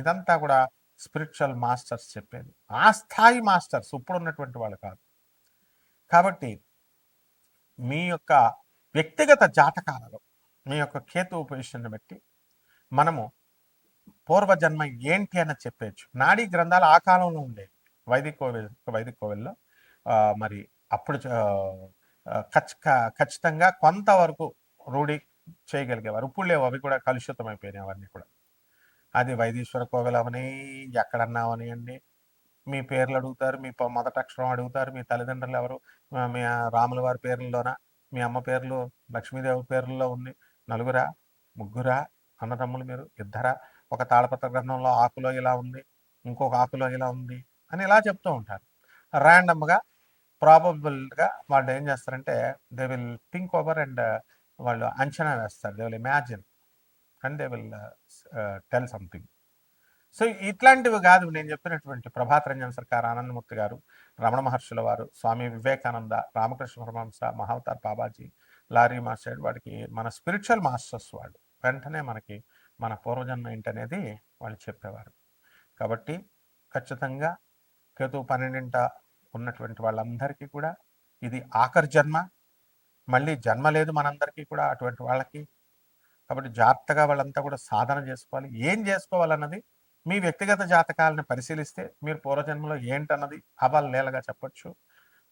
ఇదంతా కూడా spiritual masters చెప్పేది. ఆ స్థాయి మాస్టర్స్ ఇప్పుడు ఉన్నటువంటి వాళ్ళు కాదు. కాబట్టి మీ యొక్క వ్యక్తిగత జాతకాలలో మీ యొక్క కేతు పొజిషన్ని బట్టి మనము పూర్వజన్మ ఏంటి అని చెప్పేయచ్చు నాడీ గ్రంథాలు ఆ కాలంలో ఉండేవి వైదిక కోవిల్ వైదిక కోవిల్లో మరి అప్పుడు ఖచ్చితంగా కొంతవరకు రూఢి చేయగలిగేవారు. ఇప్పుడు లేవు అవి కూడా కలుషితం అయిపోయినాయి అవన్నీ కూడా. అది వైదీశ్వర కోవిలమని ఎక్కడన్నామని అండి. మీ పేర్లు అడుగుతారు మీ మొదట మొదటి అక్షరం అడుగుతారు మీ తల్లిదండ్రులు ఎవరు? మీ రాముల వారి పేర్లలోన? మీ అమ్మ పేర్లు లక్ష్మీదేవి పేర్లలో ఉంది నలుగురా ముగ్గురా అన్నదమ్ములు మీరు ఇద్దరా? ఒక తాళపత్ర గ్రంథంలో ఆకులో ఇలా ఉంది ఇంకొక ఆకులో ఇలా ఉంది అని ఇలా చెప్తూ ఉంటారు. ర్యాండమ్గా ప్రాబబుల్గా వాళ్ళు ఏం చేస్తారంటే they will think over and వాళ్ళు అంచనా వేస్తారు. They will imagine. And they will tell something so ఇట్లాంటివి కాదు. నేను చెప్పినటువంటి ప్రభాత్ రంజన్ సర్కార్ ఆనందమూర్తి గారు రమణ మహర్షుల వారు స్వామి వివేకానంద రామకృష్ణ పరమహంస మహావతార్ బాబాజీ లారీ మాస్టర్ వాడికి మన స్పిరిచువల్ మాస్టర్స్ వాళ్ళు వెంటనే మనకి మన పూర్వజన్మ ఏంటనేది వాళ్ళు చెప్పేవారు. కాబట్టి ఖచ్చితంగా కేతు పన్నెండింట ఉన్నటువంటి వాళ్ళందరికీ కూడా ఇది ఆఖరి జన్మ. మళ్ళీ జన్మ లేదు మనందరికీ కూడా అటువంటి వాళ్ళకి కాబట్టి జాగ్రత్తగా వాళ్ళంతా కూడా సాధన చేసుకోవాలి. ఏం చేసుకోవాలన్నది మీ వ్యక్తిగత జాతకాలను పరిశీలిస్తే మీరు పూర్వజన్మలో ఏంటన్నది అవాలు నేలగా చెప్పొచ్చు.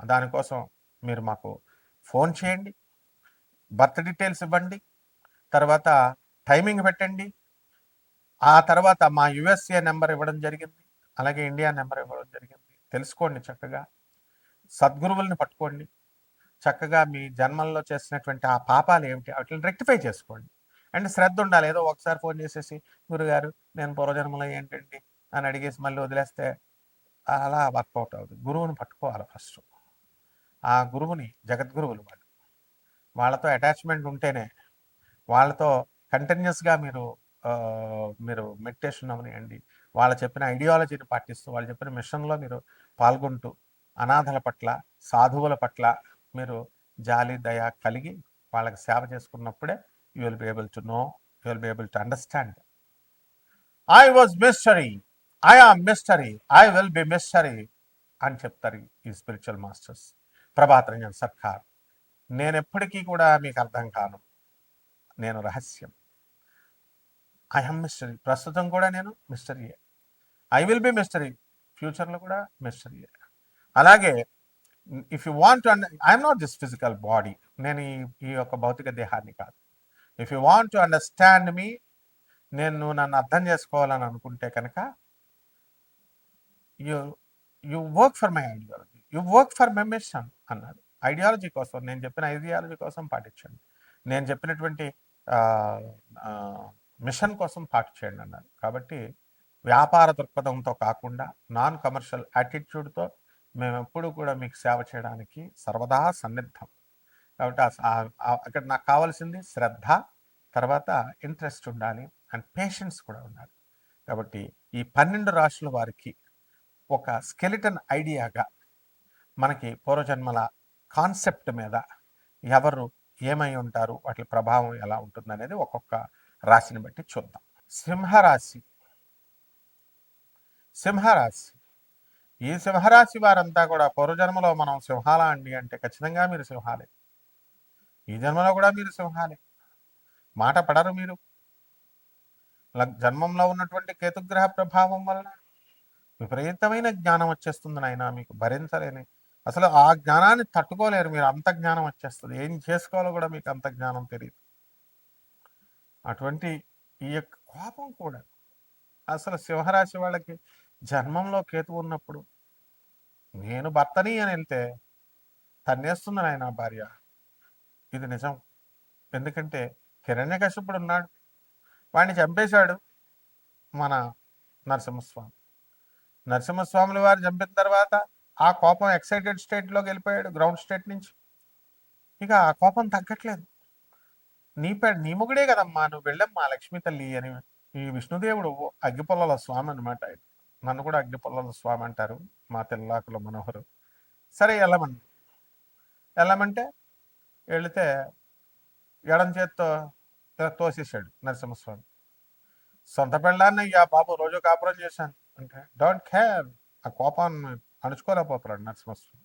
దానికోసం మీరు మాకు ఫోన్ చేయండి బర్త్ డీటెయిల్స్ ఇవ్వండి తర్వాత టైమింగ్ పెట్టండి. ఆ తర్వాత మా యుఎస్ఏ నెంబర్ ఇవ్వడం జరిగింది అలాగే ఇండియా నెంబర్ ఇవ్వడం జరిగింది. తెలుసుకోండి చక్కగా. సద్గురువుల్ని పట్టుకోండి. చక్కగా మీ జన్మల్లో చేసినటువంటి ఆ పాపాలు ఏమిటి? వాటిని రెక్టిఫై చేసుకోండి. అండ్ శ్రద్ధ ఉండాలి ఏదో ఒకసారి ఫోన్ చేసేసి గురుగారు నేను పూర్వజన్మలో ఏంటండి? అని అడిగేసి మళ్ళీ వదిలేస్తే అలా వర్కౌట్ అవుతుంది గురువుని పట్టుకోవాలి ఫస్ట్. ఆ గురువుని జగద్గురువులు వాళ్ళు. వాళ్ళతో అటాచ్మెంట్ ఉంటేనే వాళ్ళతో కంటిన్యూస్గా మీరు మీరు మెడిటేషన్ అవనియండి వాళ్ళు చెప్పిన ఐడియాలజీని పాటిస్తూ వాళ్ళు చెప్పిన మిషన్లో మీరు పాల్గొంటూ అనాథల పట్ల సాధువుల పట్ల మీరు జాలి దయ కలిగి వాళ్ళకి సేవ చేసుకున్నప్పుడే you will be able to know you will be able to understand I was mystery I am mystery I will be mystery అని చెప్తారు ఈ స్పిరిచువల్ మాస్టర్స్ ప్రభాత్ రంజన్ సర్కార్ నేను ఎప్పటికీ కూడా మీకు అర్థం కాను. నేను రహస్యం. ఐ హమ్ మిస్టరీ ప్రస్తుతం కూడా నేను మిస్టరీయే ఐ విల్ బి మిస్టరీ ఫ్యూచర్లో కూడా మిస్టరీయే అలాగే if you want to I'm not this physical body నేను ఈ ఈ యొక్క భౌతిక దేహాన్ని కాదు. If you want to understand మీ నేను నువ్వు నన్ను అర్థం చేసుకోవాలని అనుకుంటే కనుక you you work for my ideology you work for my mission అన్నాడు. ఐడియాలజీ కోసం నేను చెప్పిన ఐడియాలజీ కోసం పాటించండి. నేను చెప్పినటువంటి మిషన్ కోసం పాటించండి అన్నాడు. కాబట్టి వ్యాపార దృక్పథంతో కాకుండా నాన్ కమర్షియల్ యాటిట్యూడ్తో మేము ఎప్పుడు కూడా మీకు సేవ చేయడానికి సర్వదా సన్నిద్ధం. కాబట్టి అక్కడ నాకు కావాల్సింది శ్రద్ధ తర్వాత ఇంట్రెస్ట్ ఉండాలి అండ్ పేషెన్స్ కూడా ఉండాలి. కాబట్టి ఈ పన్నెండు రాశుల వారికి ఒక స్కెలిటన్ ఐడియాగా మనకి పూర్వజన్మల కాన్సెప్ట్ మీద ఎవరు ఏమై ఉంటారు వాటి ప్రభావం ఎలా ఉంటుంది అనేది ఒక్కొక్క రాశిని బట్టి చూద్దాం. సింహరాశి. సింహరాశి. ఈ సింహరాశి వారంతా కూడా పూర్వజన్మలో మనం సింహాల అండి అంటే ఖచ్చితంగా మీరు సింహాలే. ఈ జన్మలో కూడా మీరు సింహాలే. మాట పడరు మీరు. జన్మంలో ఉన్నటువంటి కేతుగ్రహ ప్రభావం వలన విపరీతమైన జ్ఞానం వచ్చేస్తుంది నాయన మీకు. భరించలేని. అసలు ఆ జ్ఞానాన్ని తట్టుకోలేరు మీరు. అంత జ్ఞానం వచ్చేస్తుంది. ఏం చేసుకోవాలో కూడా మీకు అంత జ్ఞానం తెలియదు అటువంటి ఈ యొక్క కోపం కూడా అసలు సింహరాశి వాళ్ళకి జన్మంలో కేతు ఉన్నప్పుడు నేను భర్తని అని వెళ్తే తన్నేస్తుంది నాయన భార్య. ఇది నిజం. ఎందుకంటే హిరణ్యకశిపుడు ఉన్నాడు. వాడిని చంపేశాడు మన నరసింహస్వామి. నరసింహస్వాముల వారు చంపిన తర్వాత ఆ కోపం ఎక్సైటెడ్ స్టేట్లోకి వెళ్ళిపోయాడు గ్రౌండ్ స్టేట్ నుంచి. ఇక ఆ కోపం తగ్గట్లేదు. నీ పె నీ మొగుడే కదమ్మా నువ్వు వెళ్ళమ్మా లక్ష్మీ తల్లి అని ఈ విష్ణుదేవుడు అగ్గిపొల్లల స్వామి అనమాట ఆయన. నన్ను కూడా అగ్నిపొల్లల స్వామి అంటారు మా తెల్లాకుల మనోహరు. సరే వెళ్ళమండి వెళ్ళమంటే వెళితే ఎడం చేత్తో తోసేసాడు నరసింహస్వామి. సొంత పెళ్ళాన్ని ఆ బాబు రోజు కాపురం చేశాను అంటే డోంట్ కేర్ ఆ కోపాన్ని అణుచుకోలేకపోతున్నాడు నరసింహస్వామి.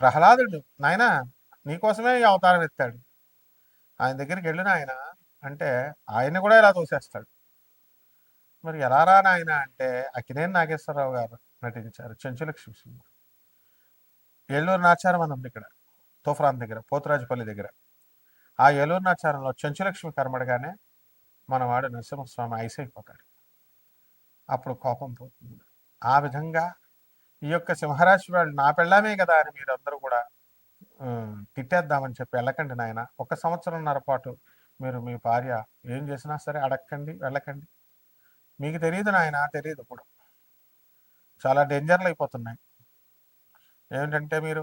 ప్రహ్లాదుడు నాయన నీకోసమే ఈ అవతారం ఎత్తాడు. ఆయన దగ్గరికి వెళ్ళిన ఆయన అంటే ఆయన కూడా ఇలా తోసేస్తాడు. మరి ఎలా రా నాయన? అంటే అక్కినేని నాగేశ్వరరావు గారు నటించారు చెంచులక్ష్మి సినిమా ఏలూరు నాచారం అని ఉంది ఇక్కడ. తోఫ్రాన్ దగ్గర పోతురాజుపల్లి దగ్గర. ఆ ఏలూరు నాచారంలో చెంచులక్ష్మి కర్మడగానే మనవాడు నరసింహస్వామి ఐసైపోతాడు అప్పుడు కోపం పోతుంది. ఆ విధంగా ఈ యొక్క సింహరాశి వాళ్ళు నా పెళ్ళామే కదా అని మీరందరూ కూడా తిట్టేద్దామని చెప్పి వెళ్ళకండి నాయన. ఒక సంవత్సరంన్నర పాటు మీరు మీ భార్య ఏం చేసినా సరే అడక్కండి వెళ్ళకండి. మీకు తెలియదు నాయన తెలియదు ఇప్పుడు. చాలా డేంజర్లు అయిపోతున్నాయి ఏమిటంటే మీరు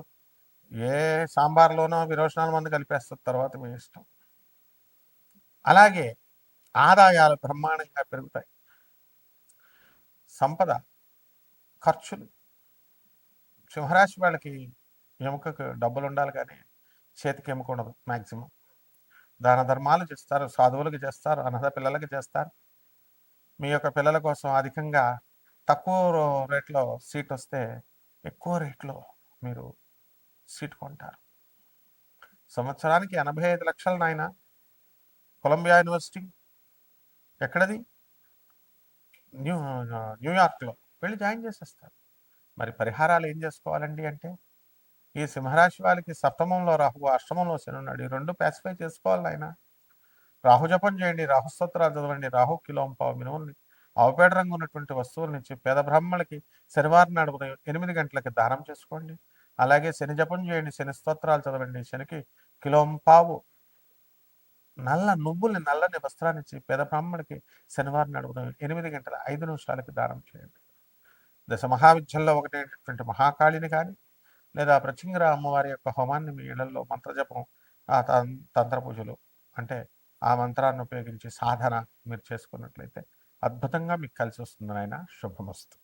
ఏ సాంబార్లోనో విరోచనాల మందు కలిపేస్తారు తర్వాత మీ ఇష్టం. అలాగే ఆదాయాలు బ్రహ్మాండంగా పెరుగుతాయి. సంపద ఖర్చులు. సింహరాశి వాళ్ళకి ఎముకకు డబ్బులు ఉండాలి కానీ చేతికి ఎముక ఉండదు మ్యాక్సిమం దాన ధర్మాలు చేస్తారు సాధువులకు చేస్తారు అనధ పిల్లలకి చేస్తారు. మీ యొక్క పిల్లల కోసం అధికంగా తక్కువ రేట్లో సీట్ వస్తే ఎక్కువ రేట్లో మీరు సీట్ కొంటారు. సంవత్సరానికి ఎనభై ఐదు లక్షలు నాయన. కొలంబియా యూనివర్సిటీ ఎక్కడది? న్యూ న్యూయార్క్లో వెళ్ళి జాయిన్ చేసేస్తారు. మరి పరిహారాలు ఏం చేసుకోవాలండి అంటే ఈ సింహరాశి వాళ్ళకి సప్తమంలో రాహు అష్టమంలో శని ఉన్నాడు. ఈ రెండు పాసిఫై చేసుకోవాలి ఆయన రాహు జపం చేయండి రాహు స్తోత్రాలు చదవండి రాహు కిలోం పావు మినుముల్ని ఆవుపేడ రంగు ఉన్నటువంటి వస్తువుల నుంచి పేద బ్రాహ్మణులకి శనివారం నాడు ఉదయం ఎనిమిది గంటలకి దానం చేసుకోండి. అలాగే శని జపం చేయండి శని స్తోత్రాలు చదవండి. శనికి కిలోంపావు నల్ల నువ్వుల్ని నల్లని వస్త్రాన్ని ఇచ్చి పేద బ్రాహ్మణుడికి శనివారం నాడు ఎనిమిది గంటల ఐదు నిమిషాలకి దానం చేయండి. దశ మహావిద్యల్లో ఒకటైనటువంటి మహాకాళిని కానీ లేదా ప్రచింగర అమ్మవారి యొక్క హోమాన్ని మీ ఇళ్ళలో మంత్రజపం ఆ తం తంత్ర పూజలు అంటే ఆ మంత్రాన్ని ఉపయోగించి సాధన మీరు చేసుకున్నట్లయితే అద్భుతంగా మీకు కలిసి వస్తుంది నాయన. శుభమస్తు.